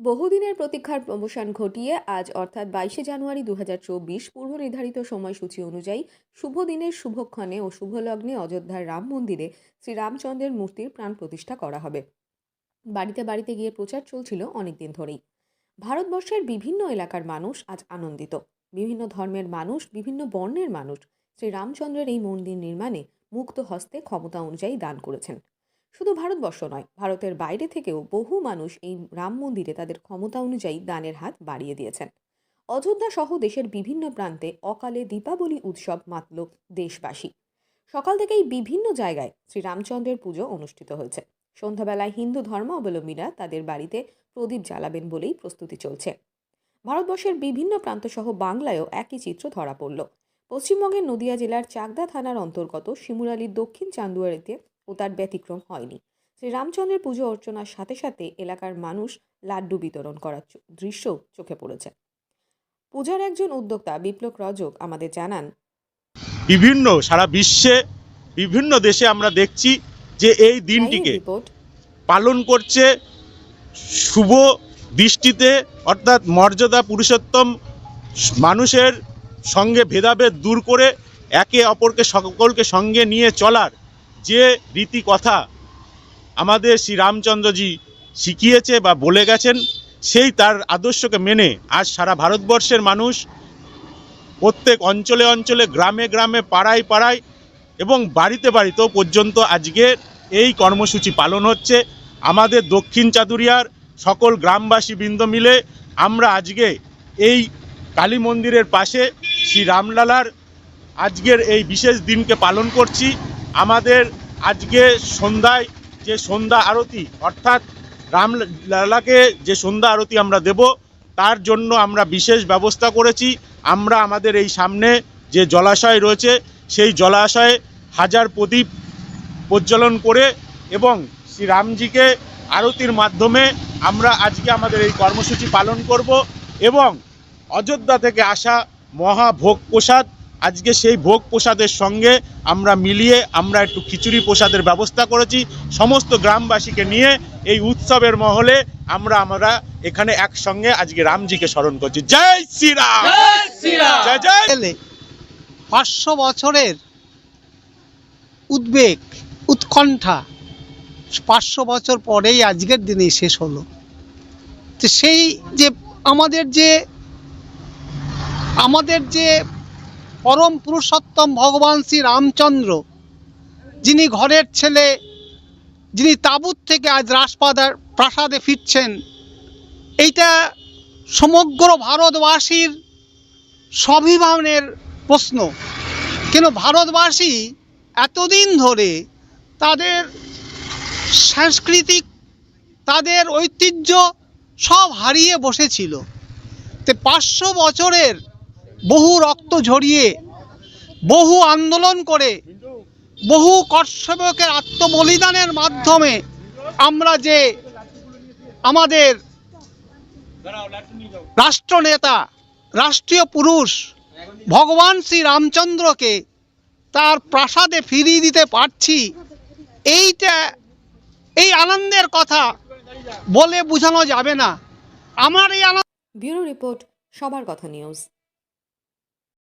বহুদিনের প্রতীক্ষার অবসান ঘটিয়ে আজ অর্থাৎ বাইশে জানুয়ারি দু পূর্ব নির্ধারিত সময়সূচি অনুযায়ী শুভ দিনের শুভক্ষণে ও শুভলগ্নে অযোধ্যার রাম মন্দিরে শ্রীরামচন্দ্রের মূর্তির প্রাণ প্রতিষ্ঠা করা হবে। বাড়িতে বাড়িতে গিয়ে প্রচার চলছিল অনেকদিন ধরেই। ভারতবর্ষের বিভিন্ন এলাকার মানুষ আজ আনন্দিত। বিভিন্ন ধর্মের মানুষ, বিভিন্ন বর্ণের মানুষ শ্রীরামচন্দ্রের এই মন্দির নির্মাণে মুক্ত হস্তে ক্ষমতা অনুযায়ী দান করেছেন। শুধু ভারতবর্ষ নয়, ভারতের বাইরে থেকেও বহু মানুষ এই রাম মন্দিরে তাদের ক্ষমতা অনুযায়ী দানের হাত বাড়িয়ে দিয়েছেন। অযোধ্যা সহ দেশের বিভিন্ন প্রান্তে অকালে দীপাবলি উৎসব মাতল দেশবাসী। সকাল থেকেই বিভিন্ন জায়গায় শ্রীরামচন্দ্রের পুজো অনুষ্ঠিত হয়েছে। সন্ধ্যাবেলায় হিন্দু ধর্মাবলম্বীরা তাদের বাড়িতে প্রদীপ জ্বালাবেন বলেই প্রস্তুতি চলছে। ভারতবর্ষের বিভিন্ন প্রান্ত সহ বাংলায়ও একই চিত্র ধরা পড়ল। পশ্চিমবঙ্গের নদিয়া জেলার চাকদা থানার অন্তর্গত শিমুরালির দক্ষিণ চান্দুয়ারিতে ও তার ব্যতিক্রম হয়নি। শ্রী রামচন্দ্রের পুজো অর্চনার সাথে সাথে এলাকার মানুষ লাড্ডু বিতরণ করার দৃশ্য চোখে পড়েছে। পূজার একজন উদ্যোক্তা বিপ্লব রজক আমাদের জানান বিভিন্ন সারা বিশ্বে বিভিন্ন দেশে আমরা দেখছি যে এই দিনটিকে পালন করছে শুভ দৃষ্টিতে অর্থাৎ মর্যাদা পুরুষোত্তম মানুষের সঙ্গে ভেদাভেদ দূর করে একে অপরকে সকলকে সঙ্গে নিয়ে চলার যে রীতি কথা আমাদের শ্রী রামচন্দ্রজি শিখিয়েছে বা বলে গেছেন, সেই তার আদর্শকে মেনে আজ সারা ভারতবর্ষের মানুষ প্রত্যেক অঞ্চলে অঞ্চলে, গ্রামে গ্রামে, পাড়ায় পাড়ায় এবং বাড়িতে বাড়িতেও পর্যন্ত আজকে এই কর্মসূচি পালন হচ্ছে। আমাদের দক্ষিণ চাদুরিয়ার সকল গ্রামবাসী বৃন্দ মিলে আমরা আজকে এই কালী মন্দিরের পাশে শ্রী রামলালার আজকের এই বিশেষ দিনকে পালন করছি। আমাদের আজকে সন্ধ্যায় যে সন্ধ্যা আরতি, অর্থাৎ রামলালাকে যে সন্ধ্যা আরতি আমরা দেব, তার জন্য আমরা বিশেষ ব্যবস্থা করেছি। আমরা আমাদের এই সামনে যে জলাশয় রয়েছে, সেই জলাশয়ে হাজার প্রদীপ প্রজ্বলন করে এবং শ্রী রামজিকে আরতির মাধ্যমে আমরা আজকে আমাদের এই কর্মসূচি পালন করব এবং অযোধ্যা থেকে আসা মহাভোগ প্রসাদ আজকে সেই ভোগ প্রসাদের সঙ্গে আমরা মিলিয়ে আমরা একটু খিচুড়ি প্রসাদের ব্যবস্থা করেছি। সমস্ত গ্রামবাসীকে নিয়ে এই উৎসবের মহলে আমরা আমরা এখানে একসঙ্গে আজকে রামজিকে স্মরণ করছি। জয় শ্রীরাম! জয় জয় পাঁচশো বছরের উদ্বেগ উৎকণ্ঠা পাঁচশো বছর পরেই আজকের দিনে শেষ হলো। তো সেই যে আমাদের যে আমাদের যে পরম পুরুষোত্তম ভগবান শ্রী রামচন্দ্র, যিনি ঘরের ছেলে, যিনি তাবুত থেকে আজ রাজপাদার প্রাসাদে ফিরছেন, এইটা সমগ্র ভারতবাসীর স্বাভিমানের প্রশ্ন। কেন ভারতবাসী এতদিন ধরে তাদের সাংস্কৃতিক, তাদের ঐতিহ্য সব হারিয়ে বসেছিল। তে পাঁচশো বছরের বহু রক্ত ঝরিয়ে, বহু আন্দোলন করে, বহু কর্ষবকের আত্মবলিদানের মাধ্যমে আমরা যে আমাদের রাষ্ট্রনেতা, রাষ্ট্রীয় পুরুষ ভগবান শ্রী রামচন্দ্রকে তার প্রাসাদে ফিরিয়ে দিতে পারছি, এইটা, এই আনন্দের কথা বলে বোঝানো যাবে না। আমার এই আনন্দ ব্যুরো রিপোর্ট, সবার কথা নিউজ।